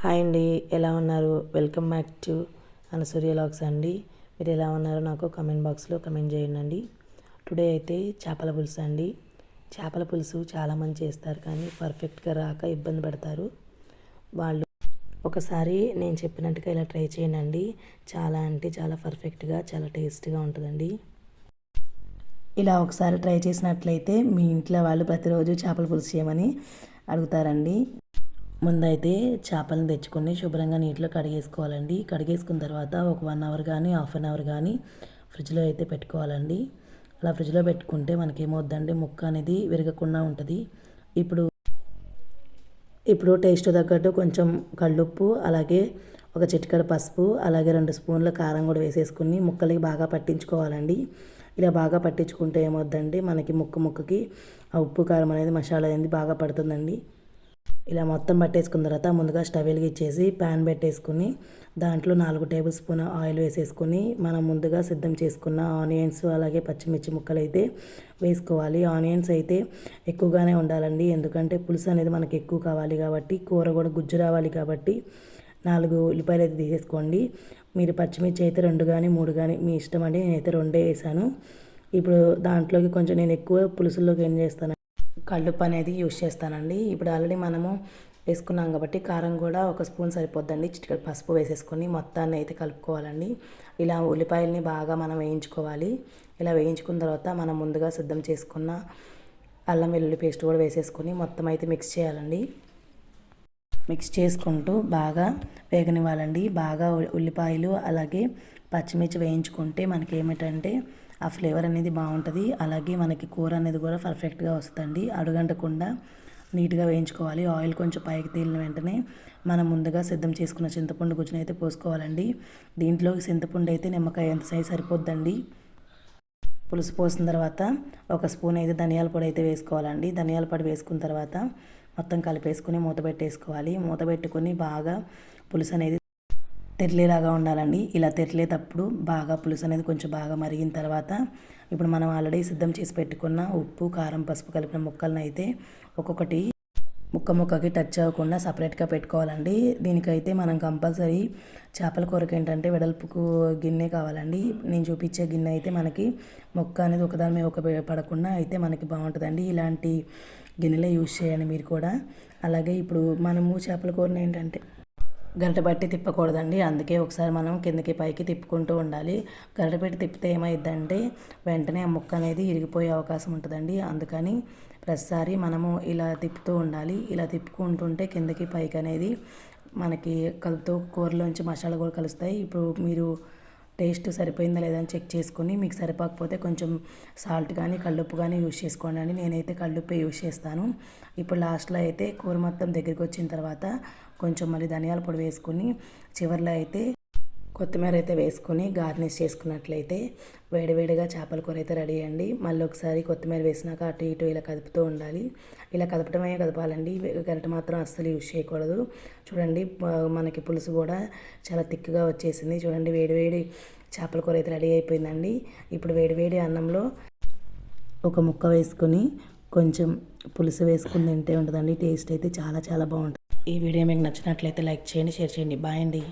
Hi అండి ఎలా ఉన్నారు? Welcome back to Anasurya vlogs అండి. మీరు ఎలా ఉన్నారో నాకు కమెంట్ బాక్స్లో కమెంట్ చేయండి అండి టుడే అయితే చేపల పులుసు అండి. చేపల పులుసు చాలామంది చేస్తారు కానీ పర్ఫెక్ట్గా రాక ఇబ్బంది పడతారు. వాళ్ళు ఒకసారి నేను చెప్పినట్టుగా ఇలా ట్రై చేయండి చాలా అంటే చాలా పర్ఫెక్ట్గా చాలా టేస్ట్గా ఉంటుందండి. ఇలా ఒకసారి ట్రై చేసినట్లయితే మీ ఇంట్లో వాళ్ళు ప్రతిరోజు చేపల పులుసు చేయమని అడుగుతారండి. ముందైతే చేపలను తెచ్చుకొని శుభ్రంగా నీటిలో కడిగేసుకోవాలండి. కడిగేసుకున్న తర్వాత ఒక వన్ అవర్ కానీ హాఫ్ అన్ అవర్ కానీ ఫ్రిడ్జ్లో అయితే పెట్టుకోవాలండి. అలా ఫ్రిడ్జ్లో పెట్టుకుంటే మనకి ముక్క అనేది విరగకుండా ఉంటుంది. ఇప్పుడు ఇప్పుడు టేస్ట్ తగ్గట్టు కొంచెం కళ్ళుప్పు అలాగే ఒక చిటికడ పసుపు అలాగే రెండు స్పూన్ల కారం కూడా వేసేసుకుని ముక్కలకి బాగా పట్టించుకోవాలండి. ఇలా బాగా పట్టించుకుంటే ఏమవుద్దండి మనకి ముక్క ముక్కకి ఆ ఉప్పు కారం అనేది మసాలా అనేది బాగా పడుతుందండి. ఇలా మొత్తం పట్టేసుకున్న తర్వాత ముందుగా స్టవ్ వెలిగించేసి ప్యాన్ పెట్టేసుకుని దాంట్లో నాలుగు టేబుల్ స్పూన్ ఆయిల్ వేసేసుకుని మనం ముందుగా సిద్ధం చేసుకున్న ఆనియన్స్ అలాగే పచ్చిమిర్చి ముక్కలు అయితే వేసుకోవాలి. ఆనియన్స్ అయితే ఎక్కువగానే ఉండాలండి. ఎందుకంటే పులుసు అనేది మనకి ఎక్కువ కావాలి కాబట్టి కూర కూడా గుజ్జు రావాలి కాబట్టి నాలుగు ఉల్లిపాయలు అయితే తీసేసుకోండి. మీరు పచ్చిమిర్చి అయితే రెండు కానీ మూడు కానీ మీ ఇష్టం అండి. నేనైతే రెండే వేసాను. ఇప్పుడు దాంట్లోకి కొంచెం నేను ఎక్కువ పులుసుల్లోకి ఏం చేస్తాను కళ్ళుప్పు అనేది యూస్ చేస్తానండి. ఇప్పుడు ఆల్రెడీ మనము వేసుకున్నాం కాబట్టి కారం కూడా ఒక స్పూన్ సరిపోద్దండి. చిటికలు పసుపు వేసేసుకొని మొత్తాన్ని అయితే కలుపుకోవాలండి. ఇలా ఉల్లిపాయల్ని బాగా మనం వేయించుకోవాలి. ఇలా వేయించుకున్న తర్వాత మనం ముందుగా సిద్ధం చేసుకున్న అల్లం వెల్లుల్లి పేస్ట్ కూడా వేసేసుకొని మొత్తం అయితే మిక్స్ చేయాలండి. మిక్స్ చేసుకుంటూ బాగా వేగనివ్వాలండి. బాగా ఉల్లిపాయలు అలాగే పచ్చిమిర్చి వేయించుకుంటే మనకి ఏమిటంటే ఆ ఫ్లేవర్ అనేది బాగుంటుంది. అలాగే మనకి కూర అనేది కూడా పర్ఫెక్ట్గా వస్తుందండి. అడుగంటకుండా నీట్గా వేయించుకోవాలి. ఆయిల్ కొంచెం పైకి తేలిన వెంటనే మనం ముందుగా సిద్ధం చేసుకున్న చింతపండు గుజ్జును అయితే పోసుకోవాలండి. దీంట్లో చింతపండు అయితే నిమ్మకాయ ఎంత సైజ్ సరిపోద్దండి? పులుసు పోసిన తర్వాత ఒక స్పూన్ అయితే ధనియాల పొడి అయితే వేసుకోవాలండి. ధనియాల పొడి వేసుకున్న తర్వాత మొత్తం కలిపేసుకుని మూత పెట్టేసుకోవాలి. మూత పెట్టుకొని బాగా పులుసు అనేది తెరలేలాగా ఉండాలండి. ఇలా తెరలేటప్పుడు బాగా పులుసు అనేది కొంచెం బాగా మరిగిన తర్వాత ఇప్పుడు మనం ఆల్రెడీ సిద్ధం చేసి పెట్టుకున్న ఉప్పు కారం పసుపు కలిపిన ముక్కలను అయితే ఒక్కొక్కటి ముక్క ముక్కకి టచ్ అవ్వకుండా సపరేట్గా పెట్టుకోవాలండి. దీనికైతే మనం కంపల్సరీ చేపల కూరకు ఏంటంటే వెడల్పుకు గిన్నె కావాలండి. నేను చూపించే గిన్నె అయితే మనకి మొక్క అనేది ఒకదాని మీద ఒక పడకుండా అయితే మనకి బాగుంటుందండి. ఇలాంటి గిన్నెలే యూజ్ చేయండి మీరు కూడా. అలాగే ఇప్పుడు మనము చేపల కూరని ఏంటంటే గరిట బట్టి తిప్పకూడదండి. అందుకే ఒకసారి మనం కిందకి పైకి తిప్పుకుంటూ ఉండాలి. గరిట పెట్టి తిప్పితే ఏమైందంటే వెంటనే ఆ ముక్క అనేది ఇరిగిపోయే అవకాశం ఉంటుందండి. అందుకని ప్రతిసారి మనము ఇలా తిప్పుతూ ఉండాలి. ఇలా తిప్పుకుంటుంటే కిందకి పైకి అనేది మనకి కలుపుతూ కూరలోంచి మసాలా కూడా కలుస్తాయి. ఇప్పుడు మీరు టేస్ట్ సరిపోయిందా లేదా అని చెక్ చేసుకొని మీకు సరిపోకపోతే కొంచెం సాల్ట్ కానీ కళ్ళుప్పు కానీ యూస్ చేసుకోండి అండి. నేనైతే కల్లుప్పే యూస్ చేస్తాను. ఇప్పుడు లాస్ట్లో అయితే కూర మొత్తం దగ్గరికి వచ్చిన తర్వాత కొంచెం మళ్ళీ ధనియాల పొడి వేసుకొని చివరిలో అయితే కొత్తిమీర అయితే వేసుకొని గార్నిష్ చేసుకున్నట్లయితే వేడివేడిగా చేపల కూర అయితే రెడీ అండి. మళ్ళీ ఒకసారి కొత్తిమీర వేసినాక అటు ఇటు ఇలా కదుపుతూ ఉండాలి. ఇలా కదపటమే కదపాలండి. గరిట మాత్రం అస్సలు యూజ్ చేయకూడదు. చూడండి మనకి పులుసు కూడా చాలా థిక్గా వచ్చేసింది. చూడండి వేడివేడి చేపల కూర అయితే రెడీ అయిపోయిందండి. ఇప్పుడు వేడివేడి అన్నంలో ఒక ముక్క వేసుకొని కొంచెం పులుసు వేసుకుని తింటే ఉంటుందండి. టేస్ట్ అయితే చాలా చాలా బాగుంటుంది. ఈ వీడియో మీకు నచ్చినట్లయితే లైక్ చేయండి షేర్ చేయండి. బాయ్ అండి.